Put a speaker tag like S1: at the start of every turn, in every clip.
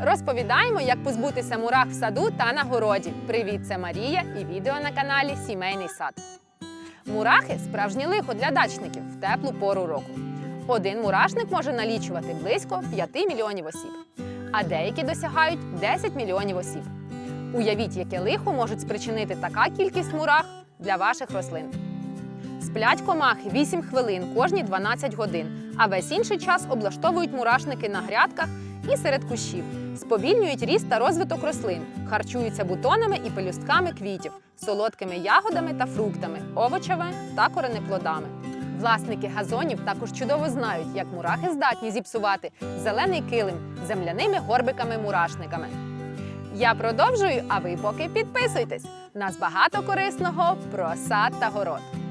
S1: Розповідаємо, як позбутися мурах в саду та на городі. Привіт, це Марія і відео на каналі Сімейний сад. Мурахи справжнє лихо для дачників в теплу пору року. Один мурашник може налічувати близько 5 мільйонів осіб, а деякі досягають 10 мільйонів осіб. Уявіть, яке лихо можуть спричинити така кількість мурах для ваших рослин. Сплять комахи 8 хвилин кожні 12 годин, а весь інший час облаштовують мурашники на грядках і серед кущів, сповільнюють ріст та розвиток рослин, харчуються бутонами і пелюстками квітів, солодкими ягодами та фруктами, овочами та коренеплодами. Власники газонів також чудово знають, як мурахи здатні зіпсувати зелений килим земляними горбиками-мурашниками. Я продовжую, а ви поки підписуйтесь. Нас багато корисного про сад та город.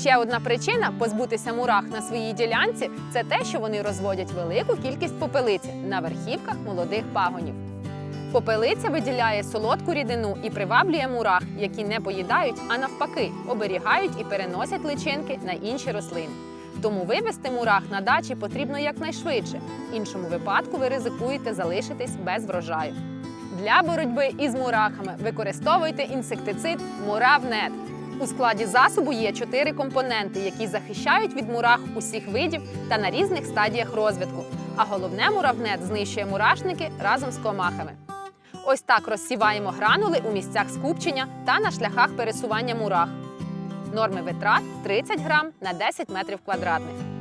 S1: Ще одна причина позбутися мурах на своїй ділянці це те, що вони розводять велику кількість попелиці на верхівках молодих пагонів. Попелиця виділяє солодку рідину і приваблює мурах, які не поїдають, а навпаки, оберігають і переносять личинки на інші рослини. Тому вивести мурах на дачі потрібно якнайшвидше. В іншому випадку ви ризикуєте залишитись без врожаю. Для боротьби із мурахами використовуйте інсектицид Муравнет. У складі засобу є чотири компоненти, які захищають від мурах усіх видів та на різних стадіях розвитку. А головне, муравнет знищує мурашники разом з комахами. Ось так розсіваємо гранули у місцях скупчення та на шляхах пересування мурах. Норми витрат 30 грам на 10 метрів квадратних.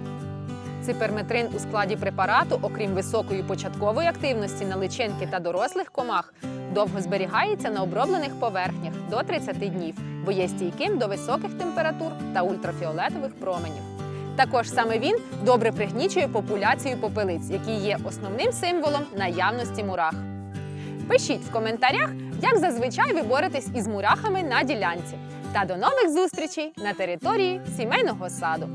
S1: Циперметрин у складі препарату, окрім високої початкової активності на личинки та дорослих комах, довго зберігається на оброблених поверхнях до 30 днів, бо є стійким до високих температур та ультрафіолетових променів. Також саме він добре пригнічує популяцію попелиць, які є основним символом наявності мурах. Пишіть в коментарях, як зазвичай ви боретесь із мурахами на ділянці. Та до нових зустрічей на території сімейного саду.